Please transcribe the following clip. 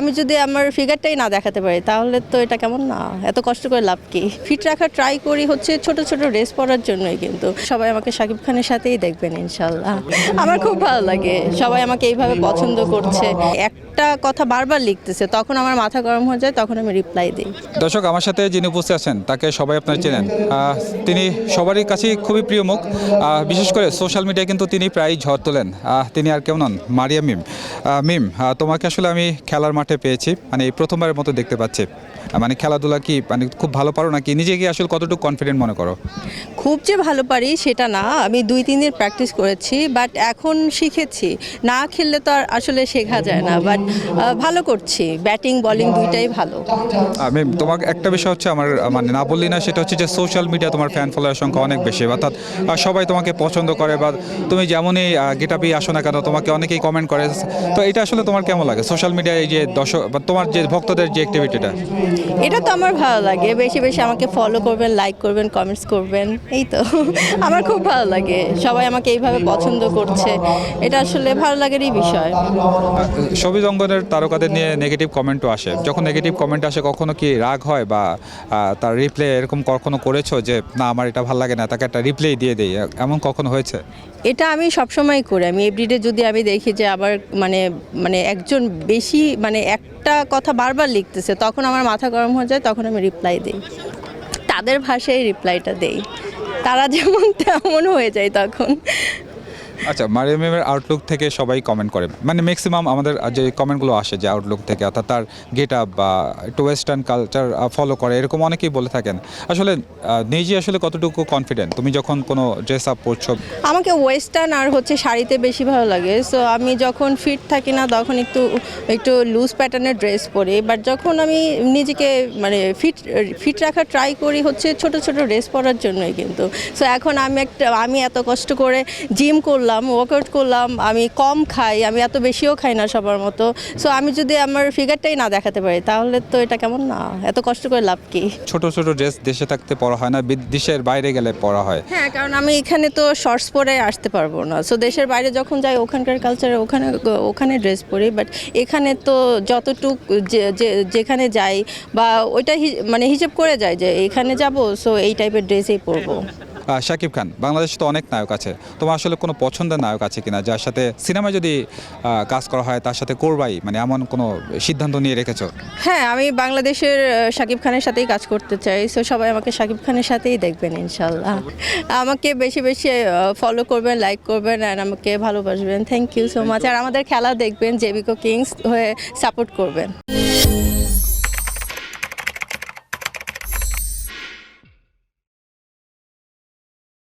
আমি যদি আমার ফিগারটাই না দেখাতে পারি, তাহলে তো এটা কেমন না? এত কষ্ট করে লাভ কি? ফিট রাখা ট্রাই করি হচ্ছে ছোট ছোট ড্রেস পরার জন্যই কিন্তু। সবাই আমাকে শাকিব খানের সাথেই দেখবেন ইনশাল্লাহ আমার খুব ভালো লাগে। সবাই আমাকে এইভাবে পছন্দ করছে। একটা কথা বারবার লিখতেছে, তখন আমার মাথা গরম হয়ে যায়, তখন আমি রিপ্লাই দিই। দর্শক, আমার সাথে যিনি উপস্থিত আছেন, তাকে সবাই আপনার চেনেন। তিনি সবারই কাছেই খুবই প্রিয় মুখ। বিশেষ করে সোশ্যাল মিডিয়ায় কিন্তু তিনি প্রায় ঝড় তোলেন। তিনি আর কেউ নন, মারিয়া মিম। মিম তোমাকে আসলে আমি খেলার পেয়েছি মানে এই প্রথমবারের মতো দেখতে পাচ্ছি। মানে খেলাধুলা কি মানে খুব ভালো পারো নাকি? নিজে নিজেকে আসলে কতটুকু কনফিডেন্ট মনে করো? খুব যে ভালো পারি সেটা না আমি দুই তিন দিন প্র্যাকটিস করেছি বাট এখন শিখেছি। না খেললে তো আর আসলে শেখা যায় না বাট ভালো করছি। ব্যাটিং বলিং দুইটাই ভালো। আমি তোমাকে একটা বিষয় হচ্ছে আমার মানে না বললি না সেটা হচ্ছে যে সোশ্যাল মিডিয়া তোমার ফ্যান ফলোয়ার সংখ্যা অনেক বেশি। অর্থাৎ সবাই তোমাকে পছন্দ করে বা তুমি যেমনই গেটাপি আসো না কেন তোমাকে অনেকেই কমেন্ট করে। তো এটা আসলে তোমার কেমন লাগে? সোশ্যাল মিডিয়ায় এই যে দর্শক বা তোমার যে ভক্তদের যে অ্যাক্টিভিটিটা এটা তো আমার ভালো লাগে। বেশি বেশি আমাকে ফলো করবেন লাইক করবেন কমেন্টস করবেন। এই তো। আমার খুব ভালো লাগে। সবাই আমাকে এইভাবে পছন্দ করছে। এটা আসলে ভালো লাগারই বিষয়। ছবি অঙ্গনের তারকাদের নিয়ে নেগেটিভ কমেন্টও আসে। যখন নেগেটিভ কমেন্ট আসে কখনো কি রাগ হয় বা তার রিপ্লে এরকম কখনো করেছ যে না আমার এটা ভালো লাগে না তাকে একটা রিপ্লাই দিয়ে দিই এমন কখনো হয়েছে? এটা আমি সবসময় করি। আমি এভরিডে যদি আমি দেখি যে আবার মানে মানে একজন বেশি মানে একটা কথা বারবার লিখতেছে, তখন আমার মাথা গরম হয়ে যায়, তখন আমি রিপ্লাই দিই। তাদের ভাষায় রিপ্লাইটা দেই। তারা যেমন তেমন হয়ে যায় তখন। আচ্ছা মারিয়ামের আউটলুক থেকে সবাই কমেন্ট করে। মানে ম্যাক্সিমাম আমাদের যে কমেন্টগুলো আসে যে আউটলুক থেকে, অর্থাৎ তার গেট আপ বা একটু ওয়েস্টার্ন কালচার ফলো করে, এরকম অনেকেই বলে থাকেন। আসলে নিজে আসলে কতটুকু কনফিডেন্ট তুমি যখন কোনো ড্রেস আপ পরছো? আমাকে ওয়েস্টার্ন আর হচ্ছে শাড়িতে বেশি ভালো লাগে। সো আমি যখন ফিট থাকি না, তখন একটু একটু লুজ প্যাটার্নের ড্রেস পরি। বাট যখন আমি নিজেকে মানে ফিট ফিট রাখা ট্রাই করি হচ্ছে ছোট ছোট ড্রেস পরার জন্যই কিন্তু। সো এখন আমি একটা, আমি এত কষ্ট করে জিম করলাম ওয়ার্কআউট করলাম আমি কম খাই আমি এত বেশিও খাই না সবার মতো। সো আমি যদি আমার ফিগারটাই না দেখাতে পারি তাহলে তো এটা কেমন না? এত কষ্ট করে লাভ কি? ছোট ছোট ড্রেস দেশে থাকতে পড়া হয় না দেশের বাইরে গেলে পড়া হয়। হ্যাঁ কারণ আমি এখানে তো শর্টস পরে আসতে পারব না। সো দেশের বাইরে যখন যাই ওখানকার কালচারে ওখানে ওখানে ড্রেস পরি বাট এখানে তো যতটুক যেখানে যাই বা ওইটা মানে হিসেব করে যায় যে এখানে যাব সো এই টাইপের ড্রেসেই পরবো। শাকিব খান বাংলাদেশে তো অনেক নায়ক আছে। তোমার আসলে কোনো পছন্দের নায়ক আছে কিনা যার সাথে সিনেমায় যদি কাজ করা হয় তার সাথে করবাই মানে এমন কোনো সিদ্ধান্ত নিয়ে রেখেছো? হ্যাঁ আমি বাংলাদেশের শাকিব খানের সাথেই কাজ করতে চাই। সো সবাই আমাকে শাকিব খানের সাথেই দেখবেন ইনশাল্লাহ আমাকে বেশি বেশি ফলো করবেন লাইক করবেন আর আমাকে ভালোবাসবেন। থ্যাংক ইউ সো মাচ আর আমাদের খেলা দেখবেন জেবিকো কিংস হয়ে সাপোর্ট করবেন।